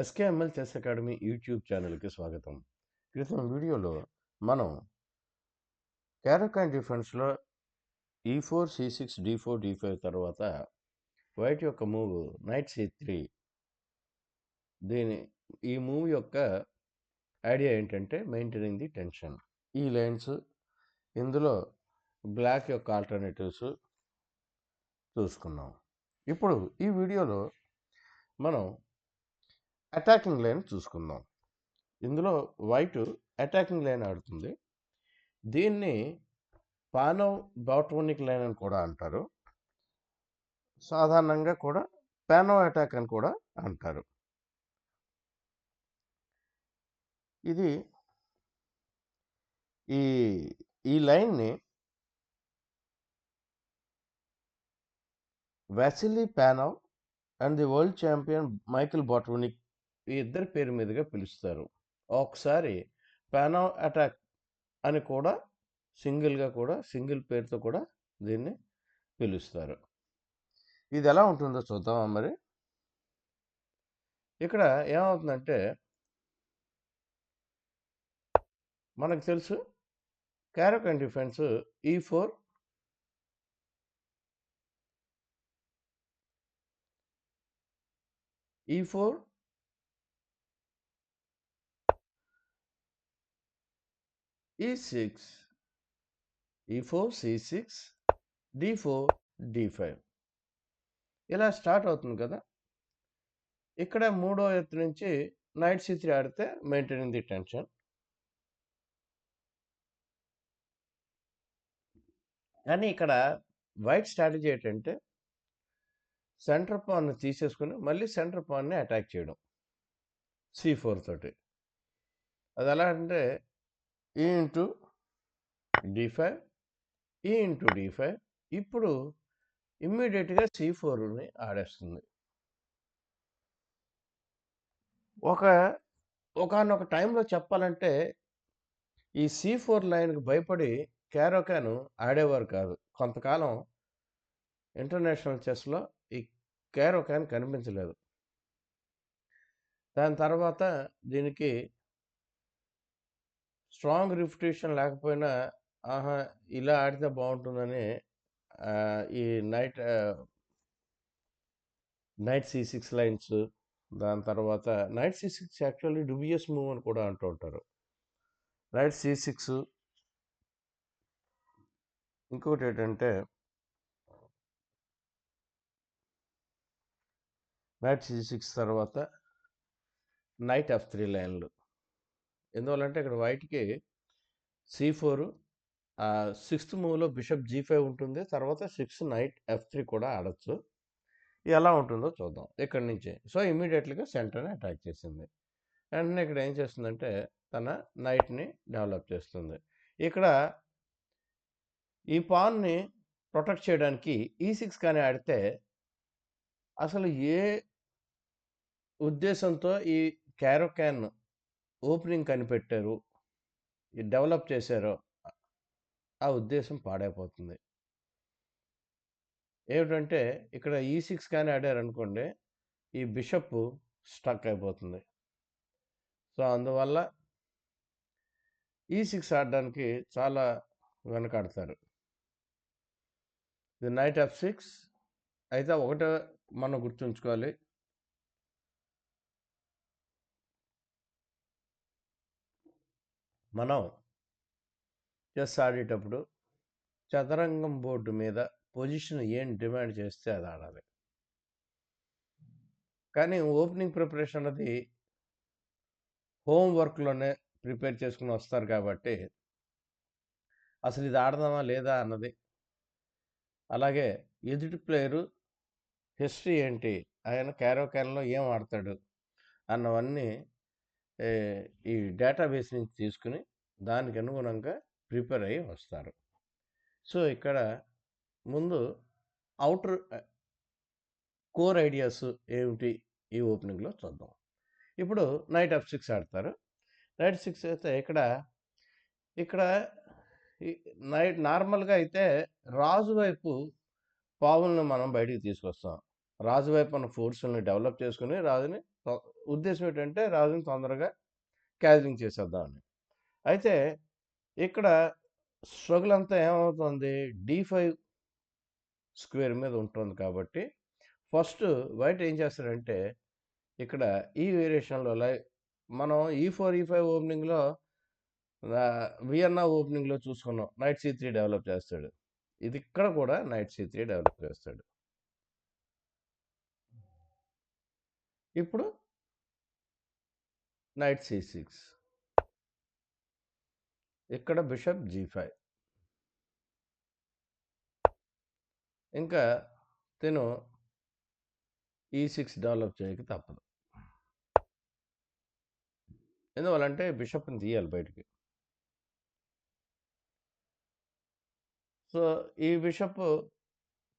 SKML chess academy YouTube ఛానల్కి స్వాగతం. క్రితం వీడియోలో మనం క్యారోకాన్ డిఫెన్స్లో e four c six d four d five తర్వాత వైట్ యొక్క మూవ్ నైట్ సి త్రీ దీని ఈ మూవ్ యొక్క ఐడియా ఏంటంటే మెయింటైనింగ్ ది టెన్షన్. ఈ లైన్స్ ఇందులో బ్లాక్ యొక్క ఆల్టర్నేటివ్స్ చూసుకున్నాం. ఇప్పుడు ఈ వీడియోలో మనం అటాకింగ్ లైన్ చూసుకుందాం. ఇందులో వైట్ అటాకింగ్ లైన్ ఆడుతుంది. దీన్ని పానవ్ బాటోనిక్ లైన్ అని కూడా అంటారు. సాధారణంగా కూడా పానో అటాక్ అని కూడా అంటారు. ఇది ఈ ఈ లైన్ని Vasily Panov and the world champion Mikhail Botvinnik ఈ ఇద్దరి పేరు మీదుగా పిలుస్తారు. ఒకసారి పానో అటాక్ అని కూడా సింగిల్గా కూడా సింగిల్ పేరుతో కూడా దీన్ని పిలుస్తారు. ఇది ఎలా ఉంటుందో చూద్దామా మరి? ఇక్కడ ఏమవుతుందంటే మనకు తెలుసు Caro Kann defence e four e four e six e four c six d four d five ఇలా స్టార్ట్ అవుతుంది కదా. ఇక్కడ మూడో ఎత్తు నుంచి నైట్ సి త్రీ ఆడితే మెయింటైనింగ్ ది టెన్షన్. కానీ ఇక్కడ వైట్ స్ట్రాటజీ ఏంటంటే సెంటర్ పాన్ని తీసేసుకుని మళ్ళీ సెంటర్ పాన్ని అటాక్ చేయడం. సి ఫోర్ తోటి. అది ఎలా అంటే e into d five e into d five. ఇప్పుడు ఇమ్మీడియట్గా సి ఫోర్ని ఆడేస్తుంది. ఒక ఒకనొక టైంలో చెప్పాలంటే ఈ సి ఫోర్ లైన్కి భయపడి క్యారోకాను ఆడేవారు కాదు. కొంతకాలం ఇంటర్నేషనల్ చెస్లో ఈ క్యారోకాన్ కనిపించలేదు. దాని తర్వాత దీనికి స్ట్రాంగ్ రిఫ్యూటేషన్ లేకపోయినా ఆహా! ఇలా ఆడితే బాగుంటుందని ఈ knight knight c six lines దాని తర్వాత knight c six actually dubious move అని కూడా అంటూ ఉంటారు. నైట్ సి సిక్స్ ఇంకోటి ఏంటంటే నైట్ సి సిక్స్ తర్వాత నైట్ ఆఫ్ త్రీ లైన్లు. ఎందువల్లంటే ఇక్కడ వైట్కి సి ఫోర్ సిక్స్త్ మూవ్లో బిషప్ జీ ఫైవ్ ఉంటుంది. తర్వాత సిక్స్ నైట్ ఎఫ్ త్రీ కూడా ఆడచ్చు. ఎలా ఉంటుందో చూద్దాం ఇక్కడి నుంచి. సో ఇమీడియట్లీగా సెంటర్ని అటాక్ చేసింది. వెంటనే ఇక్కడ ఏం చేస్తుందంటే తన నైట్ని డెవలప్ చేస్తుంది. ఇక్కడ ఈ పాన్ని ప్రొటెక్ట్ చేయడానికి ఈ సిక్స్ కానీ ఆడితే అసలు ఏ ఉద్దేశంతో ఈ క్యారోక్యాన్ ఓపెనింగ్ కనిపెట్టారు. డెవలప్ చేశారో ఆ ఉద్దేశం పాడైపోతుంది. ఏమిటంటే ఇక్కడ e ఈ సిక్స్ కానీ ఆడారనుకోండి ఈ బిషప్ స్టక్ అయిపోతుంది. సో అందువల్ల e ఈ సిక్స్ ఆడడానికి చాలా వెనకాడతారు. ఇది నైట్ ఆఫ్ సిక్స్ అయితే ఒకటే మనం గుర్తుంచుకోవాలి. మనం చెస్ ఆడేటప్పుడు చదరంగం బోర్డు మీద పొజిషన్ ఏం డిమాండ్ చేస్తే అది ఆడాలి. కానీ ఓపెనింగ్ ప్రిపరేషన్ అనేది హోంవర్క్లోనే ప్రిపేర్ చేసుకుని వస్తారు కాబట్టి అసలు ఇది ఆడదామా లేదా అన్నది. అలాగే ఎదుటి ప్లేయరు హిస్టరీ ఏంటి? ఆయన క్యారో క్యాన్లో ఏం ఆడతాడు? అన్నవన్నీ ఈ డేటాబేస్ నుంచి తీసుకుని దానికి అనుగుణంగా ప్రిపేర్ అయ్యి వస్తారు. సో ఇక్కడ ముందు అవుటర్ కోర్ ఐడియాస్ ఏమిటి ఈ ఓపెనింగ్లో చూద్దాం. ఇప్పుడు నైట్ ఆఫ్ సిక్స్ ఆడతారు. నైట్ సిక్స్ అయితే ఇక్కడ ఇక్కడ నైట్ నార్మల్గా అయితే రాజు వైపు పావులను మనం బయటికి తీసుకొస్తాం. రాజు వైపు మన ఫోర్సులను డెవలప్ చేసుకుని రాజుని ఉద్దేశం ఏంటంటే రాజుని తొందరగా క్యాజిలింగ్ చేసేద్దామని. అయితే ఇక్కడ స్ట్రగుల్ అంతా ఏమవుతుంది? డి5 స్క్వేర్ మీద ఉంటుంది కాబట్టి ఫస్ట్ వైట్ ఏం చేస్తాడంటే ఇక్కడ ఈ వేరియేషన్‌లో లై మనం e ఈ4, ఈ5 e ఓపెనింగ్‌లో వియన్నా ఓపెనింగ్‌లో చూసుకున్నాం. నైట్ సి త్రీ డెవలప్ చేస్తాడు. ఇది ఇక్కడ కూడా నైట్ సి త్రీ డెవలప్ చేస్తాడు. ఇప్పుడు నైట్ సి6. ఇక్కడ బిషప్ జి5. ఇంకా తిను ఈ6 డెవలప్ చేయక తప్పదు. ఎందువల్లంటే బిషప్‌ని తీయాలి బయటికి. సో, ఈ బిషప్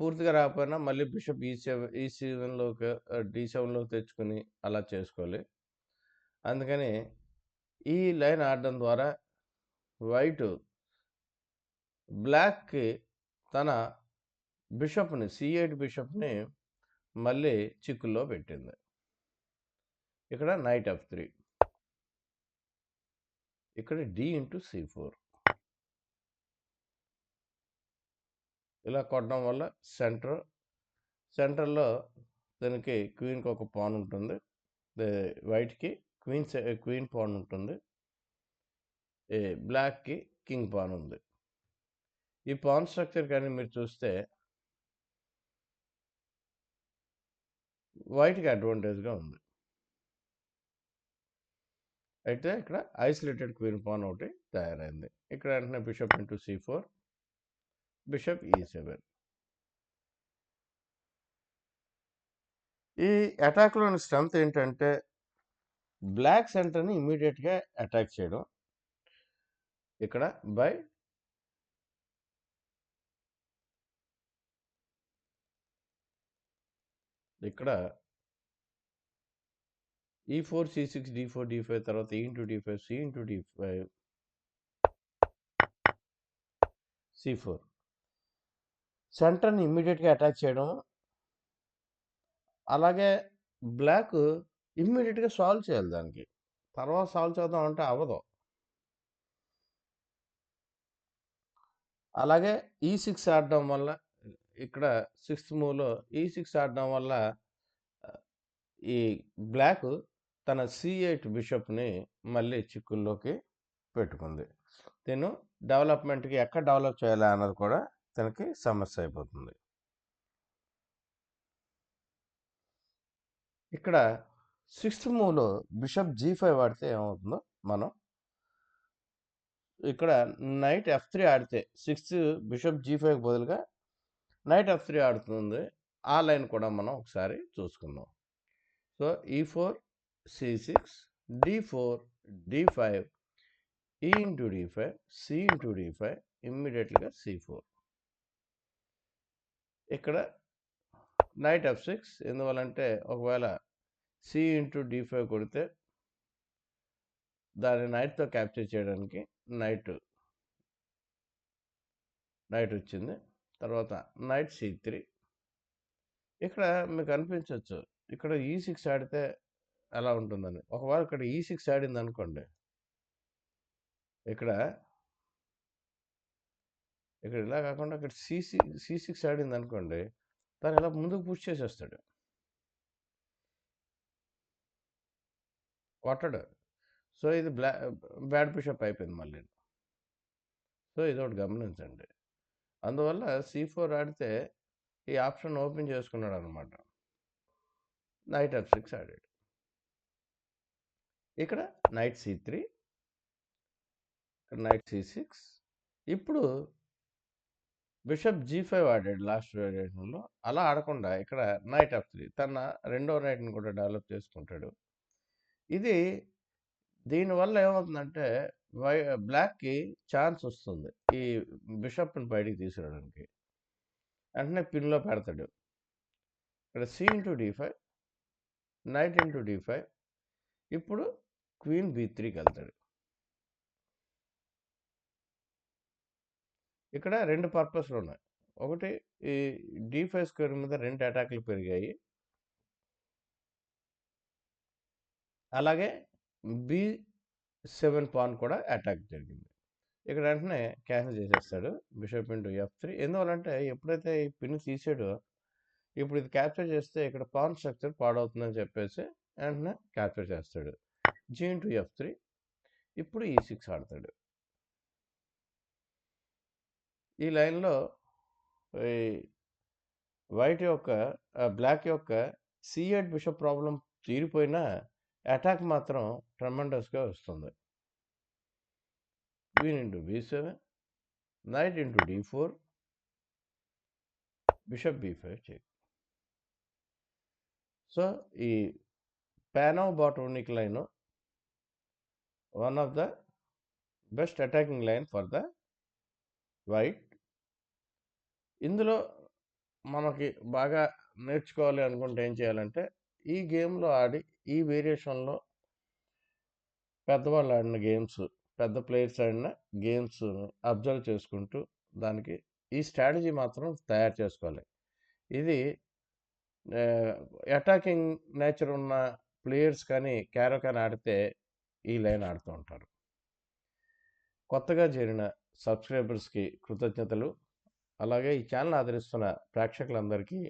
పూర్తిగా రాకపోయినా మళ్ళీ బిషప్ ఈ సెవెన్ ఈ సీజన్లోకి డి సెవెన్లోకి తెచ్చుకొని అలా చేసుకోవాలి. అందుకని ఈ లైన్ ఆడడం ద్వారా వైట్ బ్లాక్‌కి తన బిషప్‌ని సి8 బిషప్‌ని మళ్ళీ చిక్కుల్లో పెట్టింది. ఇక్కడ నైట్ ఆఫ్ త్రీ ఇక్కడ డి ఇంటూ సి4. ఇలా కొట్టడం వల్ల సెంటర్ సెంటర్‌లో దీనికి క్వీన్‌కి ఒక పాన్ ఉంటుంది. వైట్‌కి క్వీన్ క్వీన్ పాన్ ఉంటుంది. బ్లాక్‌కి కింగ్ పాన్ ఉంది. ఈ పాన్ స్ట్రక్చర్ కానీ మీరు చూస్తే వైట్‌కి అడ్వాంటేజ్‌గా ఉంది. అయితే ఇక్కడ ఐసోలేటెడ్ క్వీన్ పాన్ ఒకటి తయారైంది. ఇక్కడ వెంటనే బిషప్ ఇంటూ సి4. బిషప్ ఈ సెవెన్ ఈ అటాక్‌లోని స్ట్రెంత్ ఏంటంటే బ్లాక్ సెంటర్‌ని ఇమ్మీడియేట్‌గా అటాక్ చేయడం. ఇక్కడ బై ఇక్కడ ఈ4, సి6, డి4, డి5 తర్వాత e into d five, c into d five సి4. సెంటర్‌ని ఇమ్మీడియేట్‌గా అటాక్ చేయడం. అలాగే బ్లాక్ ఇమ్మీడియట్గా సాల్వ్ చేయాలి దానికి. తర్వాత సాల్వ్ చేద్దాం అంటే అవ్వదు. అలాగే ఈ సిక్స్ ఆడడం వల్ల ఇక్కడ సిక్స్త్ మూవ్‌లో ఈ6 ఆడడం వల్ల ఈ బ్లాక్ తన సి ఎయిట్ బిషప్‌ని మళ్ళీ చిక్కుల్లోకి పెట్టుకుంది. తిను డెవలప్‌మెంట్‌కి ఎక్కడ డెవలప్ చేయాలా అన్నది కూడా తనకి సమస్య అయిపోతుంది. ఇక్కడ సిక్స్త్ మూవ్‌లో బిషప్ జి5 ఆడితే ఏమవుతుందో మనం ఇక్కడ నైట్ ఎఫ్3 ఆడితే సిక్స్త్ బిషప్ జి5కి బదులుగా నైట్ ఎఫ్3 ఆడుతుంది. ఆ లైన్ కూడా మనం ఒకసారి చూసుకుందాం. సో, ఈ4, సి6, డి4, డి5, ఈ ఇంటూ డి5, సి ఇంటూ డి5 ఇమ్మీడియేట్‌గా సి4. ఇక్కడ నైట్ ఎఫ్6 ఎందువల్లంటే ఒకవేళ సి ఇంటూ డి5 కొడితే దాన్ని నైట్‌తో క్యాప్చర్ చేయడానికి నైట్ నైట్ వచ్చింది. తర్వాత నైట్ సి3. ఇక్కడ మీకు అనిపించవచ్చు ఇక్కడ e ఈ సిక్స్ ఆడితే ఎలా ఉంటుందని. ఒకవేళ ఇక్కడ e ఈ సిక్స్ ఆడింది అనుకోండి ఇక్కడ ఇక్కడ ఇలా కాకుండా ఇక్కడ సీసీ సీ సిక్స్ ఆడింది అనుకోండి తను ఇలా ముందుకు పుష్ చేసేస్తాడు. కొట్టడు. సో, ఇది బ్లా బ్యాడ్ బిషప్ అయిపోయింది మళ్ళీ సో, ఇది ఒకటి గమనించండి. అందువల్ల సి4 ఆడితే ఈ ఆప్షన్ ఓపెన్ చేసుకున్నాడు అనమాట నైట్ ఎఫ్6 ఆడాడు. ఇక్కడ నైట్ సి త్రీ నైట్ సి6. ఇప్పుడు బిషప్ జి5 ఆడాడు లాస్ట్ వేరియేషన్‌లో. అలా ఆడకుండా ఇక్కడ నైట్ ఎఫ్3 తన రెండో నైట్‌ని కూడా డెవలప్ చేసుకుంటాడు. ఇది దీనివల్ల ఏమవుతుందంటే వై బ్లాక్‌కి ఛాన్స్ వస్తుంది. ఈ బిషప్‌ని బయటికి తీసుకురావడానికి. వెంటనే పిన్‌లో పెడతాడు. ఇక్కడ c into d five. Knight into d five. ఇప్పుడు క్వీన్ బీ త్రీకి వెళ్తాడు ఇక్కడ రెండు పర్పస్లు ఉన్నాయి ఒకటి ఈ డి5 స్క్వేర్ మీద రెండు అటాక్‌లు పెరిగాయి. అలాగే బి సెవెన్ పాన్ కూడా అటాక్ జరిగింది. ఇక్కడ వెంటనే క్యాన్సిల్ చేసేస్తాడు బిషప్ ఇంటూ ఎఫ్ త్రీ. ఎందువల్లంటే ఎప్పుడైతే ఈ పిన్ తీసాడో ఇప్పుడు ఇది క్యాప్చర్ చేస్తే ఇక్కడ పాన్ స్ట్రక్చర్ పాడవుతుందని చెప్పేసి వెంటనే క్యాప్చర్ చేస్తాడు. G into f three. ఇప్పుడు ఈ సిక్స్ ఆడతాడు. ఈ లైన్లో ఈ వైట్ యొక్క బ్లాక్ యొక్క సిఎడ్ బిషప్ ప్రాబ్లం తీరిపోయినా అటాక్ మాత్రం ట్రమండస్గా వస్తుంది. Queen into b seven knight into d four bishop b five check. So ఈ Panov Botvinnik line one of the best attacking line for the white. ఇందులో మనకి బాగా నేర్చుకోవాలి అనుకుంటే ఏం చేయాలంటే ఈ గేమ్లో ఆడి ఈ వేరియేషన్లో పెద్దవాళ్ళు ఆడిన గేమ్స్ పెద్ద ప్లేయర్స్ ఆడిన గేమ్స్ అబ్జర్వ్ చేసుకుంటూ దానికి ఈ స్ట్రాటజీ మాత్రం తయారు చేసుకోవాలి. ఇది అటాకింగ్ నేచర్ ఉన్న ప్లేయర్స్ కానీ క్యారో కానీ ఆడితే ఈ లైన్ ఆడుతూ ఉంటారు. కొత్తగా చేరిన సబ్స్క్రైబర్స్కి కృతజ్ఞతలు. అలాగే ఈ ఛానల్ ఆదరిస్తున్న ప్రేక్షకులందరికీ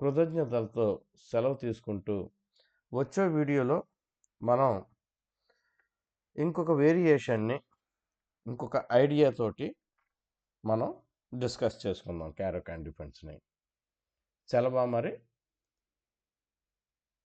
కృతజ్ఞతలతో సెలవు తీసుకుంటూ వచ్చే వీడియోలో మనం ఇంకొక వేరియేషన్ని ఇంకొక ఐడియాతోటి మనం డిస్కస్ చేసుకుందాం క్యారో క్యాండిఫెన్స్ని సెలవా మరి?